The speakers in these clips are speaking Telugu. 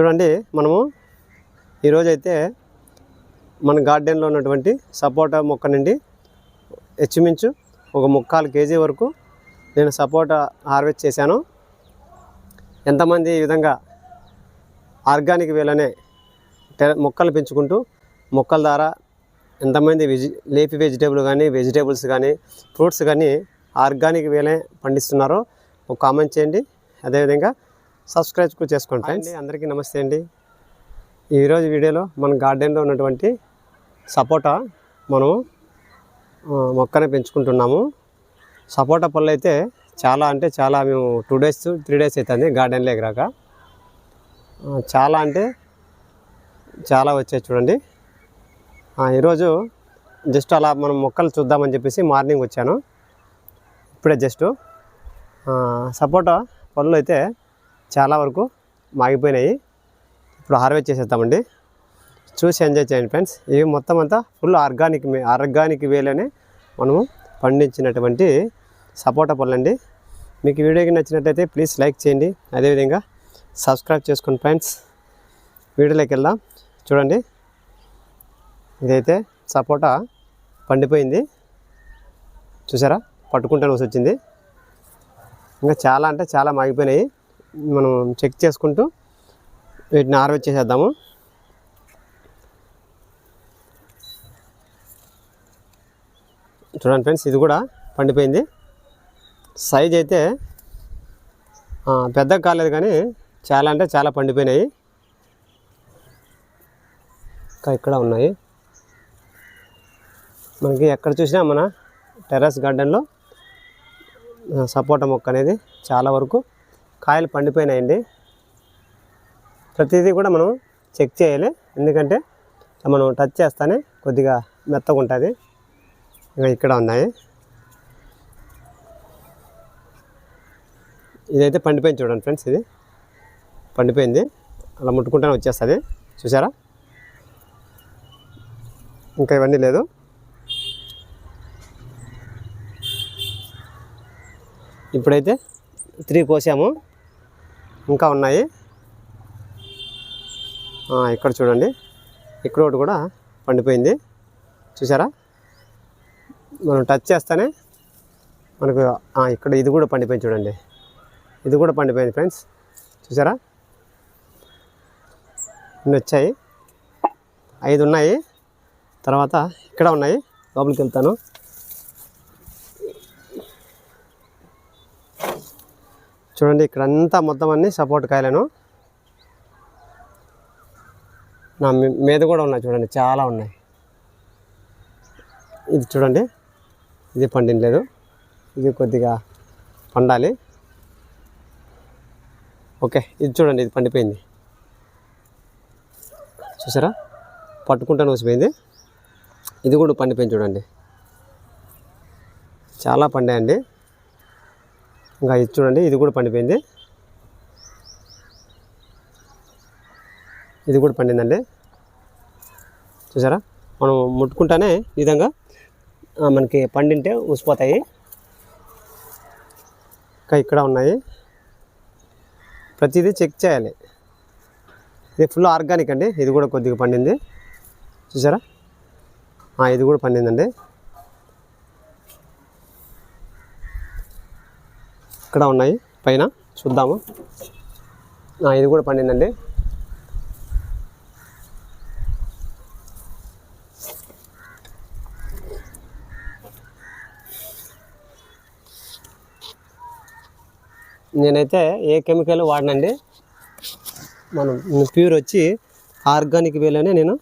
చూడండి మనము ఈరోజైతే మన గార్డెన్లో ఉన్నటువంటి సపోటా మొక్క నుండి హెచ్చుమించు ఒక ముక్కాలు కేజీ వరకు నేను సపోటా హార్వెస్ట్ చేశాను. ఎంతమంది ఈ విధంగా ఆర్గానిక్ వేలోనే మొక్కలు పెంచుకుంటూ మొక్కల ద్వారా ఎంతమంది వెజి లేపి వెజిటేబుల్ కానీ వెజిటేబుల్స్ కానీ ఫ్రూట్స్ కానీ ఆర్గానిక్ వేలే పండిస్తున్నారో ఒక కామెంట్ చేయండి. అదేవిధంగా సబ్స్క్రైబ్ కూడా చేసుకోండి ఫ్రెండ్స్ అందరికీ నమస్తే అండి. ఈరోజు వీడియోలో మన గార్డెన్లో ఉన్నటువంటి సపోటా మనము ఆ, మొక్కనే పెంచుకుంటున్నాము. సపోటా పళ్ళు అయితే చాలా అంటే చాలా మేము టూ డేస్ త్రీ డేస్ అవుతుంది గార్డెన్లోకి రాక. చాలా అంటే చాలా వచ్చాయి చూడండి. ఈరోజు జస్ట్ అలా మనం మొక్కలు చూద్దామని చెప్పేసి మార్నింగ్ వచ్చాను. ఇప్పుడే జస్ట్ సపోటా పళ్ళు అయితే చాలా వరకు మాగిపోయినాయి. ఇప్పుడు హార్వెస్ట్ చేసేద్దామండి. చూసి ఎంజాయ్ చేయండి ఫ్రెండ్స్. ఇవి మొత్తం అంతా ఫుల్ ఆర్గానిక్ ఆర్గానిక్ వేలోనే మనము పండించినటువంటి సపోటా పళ్ళండి. మీకు వీడియోకి నచ్చినట్టయితే ప్లీజ్ లైక్ చేయండి. అదేవిధంగా సబ్స్క్రైబ్ చేసుకోండి ఫ్రెండ్స్. వీడియోలోకి వెళ్దాం. చూడండి. ఇదైతే సపోటా పండిపోయింది. చూసారా? పట్టుకుంటాను వచ్చింది ఇంకా చాలా అంటే చాలా మాగిపోయినాయి. మనం చెక్ చేసుకుంటూ వీటిని ఆరవచ్చేసేద్దాము చేసేద్దాము. చూడండి ఫ్రెండ్స్ ఇది కూడా పండిపోయింది. సైజ్ అయితే పెద్దగా కాలేదు కానీ చాలా అంటే చాలా పండిపోయినాయి. ఇంకా ఇక్కడ ఉన్నాయి. మనకి ఎక్కడ చూసినా మన టెర్రస్ గార్డెన్లో సపోటా మొక్క అనేది చాలా వరకు కాయలు పండిపోయినాయండి. ప్రతిదీ కూడా మనం చెక్ చేయాలి. ఎందుకంటే మనం టచ్ చేస్తానే కొద్దిగా మెత్తగా ఉంటుంది ఇంకా ఇక్కడ ఉన్నాయి. ఇదైతే పండిపోయింది చూడండి ఫ్రెండ్స్ ఇది. పండిపోయింది. అలా ముట్టుకుంటానే వచ్చేస్తుంది. చూసారా? ఇంకా ఇవన్నీ లేదు. ఇప్పుడైతే త్రీ కోసాము. ఇంకా ఉన్నాయి. ఇక్కడ చూడండి. ఇక్కడ ఒకటి కూడా పండిపోయింది. చూసారా? మనం టచ్ చేస్తేనే మనకు ఇక్కడ ఇది కూడా పండిపోయింది చూడండి. ఇది కూడా పండిపోయింది ఫ్రెండ్స్ చూసారా? ఇన్ని వచ్చాయి. ఐదు ఉన్నాయి. తర్వాత ఇక్కడ ఉన్నాయి. లోపలికి వెళ్తాను. చూడండి ఇక్కడ అంతా మొత్తం అన్నీ సపోర్ట్ కాయలను. నా మీ- మీద కూడా ఉన్నాయి చూడండి చాలా ఉన్నాయి. ఇది చూడండి ఇది పండినలేదు ఇది కొద్దిగా పండాలి. ఓకే ఇది చూడండి ఇది పండిపోయింది. చూసారా? పట్టుకుంటాను వచ్చిపోయింది ఇది కూడా పండిపోయింది చూడండి. చాలా పండాయండి. ఇంకా ఇది చూడండి ఇది కూడా పండిపోయింది. ఇది కూడా పండిందండి. చూసారా? మనం ముట్టుకుంటానే ఈ విధంగా మనకి పండింటే ఊసిపోతాయి. ఇంకా ఇక్కడ ఉన్నాయి. ప్రతిదీ చెక్ చేయాలి. ఇది ఫుల్ ఆర్గానిక్ అండి ఇది కూడా కొద్దిగా పండింది. చూసారా? ఇది కూడా పండిందండి. ఇక్కడ ఉన్నాయి పైన చూద్దాము. ఇది కూడా పండిందండి. నేనైతే ఏ కెమికల్ వాడనండి మనం ప్యూర్ వచ్చి ఆర్గానిక్ వేలోనే నేను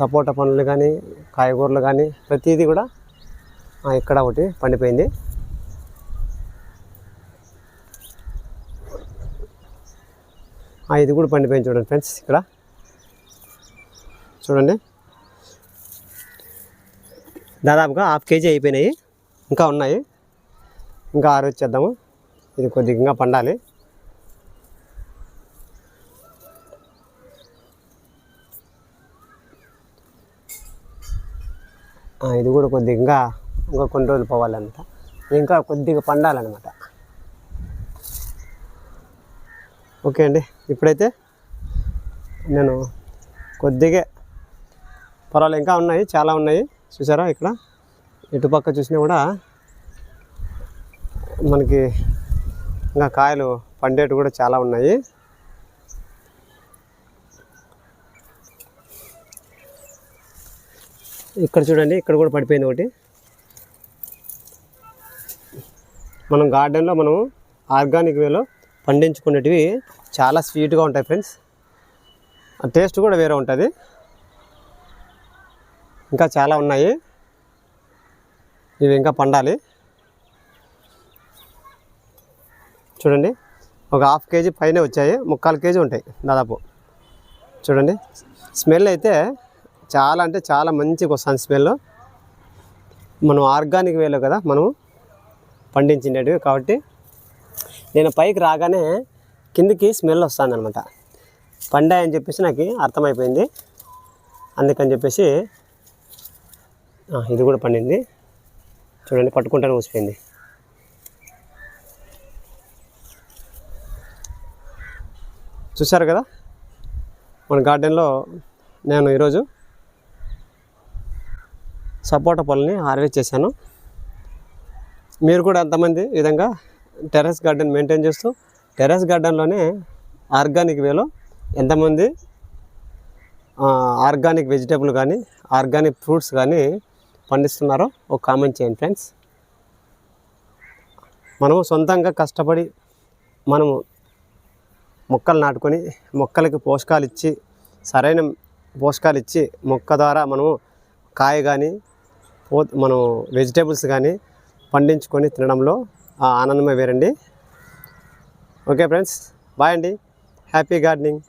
సపోటా పండ్లు కానీ కాయగూరలు కానీ ప్రతిదీ కూడా ఇక్కడ ఒకటి పండిపోయింది. ఇది కూడా పండిపోయింది చూడండి ఫ్రెండ్స్ ఇక్కడ. చూడండి. దాదాపుగా హాఫ్ కేజీ అయిపోయినాయి ఇంకా ఉన్నాయి. ఇంకా ఆరు వచ్చేద్దాము. ఇది కొద్దిగా ఇంకా పండాలి. ఇది కూడా కొద్దిగా ఇంకా ఇంకా కొన్ని రోజులు పోవాలంట. ఇంకా కొద్దిగా పండాలన్నమాట. ఓకే అండి. ఇప్పుడైతే నేను కొద్దిగా పర్వాలేదు ఇంకా ఉన్నాయి చాలా ఉన్నాయి. చూసారా ఇక్కడ? ఇటుపక్క చూసినా కూడా మనకి ఇంకా కాయలు పండేటి కూడా చాలా ఉన్నాయి. ఇక్కడ చూడండి ఇక్కడ కూడా పడిపోయింది ఒకటి. మనం గార్డెన్లో మనం ఆర్గానిక్ వేలో పండించుకునేటివి చాలా స్వీట్గా ఉంటాయి ఫ్రెండ్స్. టేస్ట్ కూడా వేరే ఉంటుంది. ఇంకా చాలా ఉన్నాయి. ఇవి ఇంకా పండాలి. చూడండి ఒక హాఫ్ కేజీ పైన వచ్చాయి. ముక్కాలు కేజీ ఉంటాయి దాదాపు. చూడండి స్మెల్ అయితే చాలా అంటే చాలా మంచిగా వస్తుంది స్మెల్. మనం ఆర్గానిక్ వేలో కదా మనం పండించినవి కాబట్టి నేను పైకి రాగానే కిందికి స్మెల్ వస్తుందనమాట. పండాయని చెప్పేసి నాకు అర్థమైపోయింది. అందుకని చెప్పేసి ఇది కూడా పండింది. చూడండి పట్టుకుంటానే ఊసిపోయింది. చూసారు కదా? మన గార్డెన్లో నేను ఈరోజు సపోటా పళ్ళని హార్వెస్ట్ చేశాను. మీరు కూడా ఎంతమంది విధంగా టెర్రస్ గార్డెన్ మెయింటైన్ చేస్తూ టెర్రస్ గార్డెన్లోనే ఆర్గానిక్ వేలో ఎంతమంది ఆర్గానిక్ వెజిటేబుల్ కానీ ఆర్గానిక్ ఫ్రూట్స్ కానీ పండిస్తున్నారో ఒక కామెంట్ చేయండి ఫ్రెండ్స్. మనము సొంతంగా కష్టపడి మనము మొక్కలు నాటుకొని మొక్కలకి పోషకాలు ఇచ్చి సరైన పోషకాలు ఇచ్చి మొక్క ద్వారా మనము కాయ కానీ పో మనం వెజిటేబుల్స్ కానీ పండించుకొని తినడంలో ఆనందమే వేరండి. ఓకే ఫ్రెండ్స్ బాయ్ అండి. Happy gardening.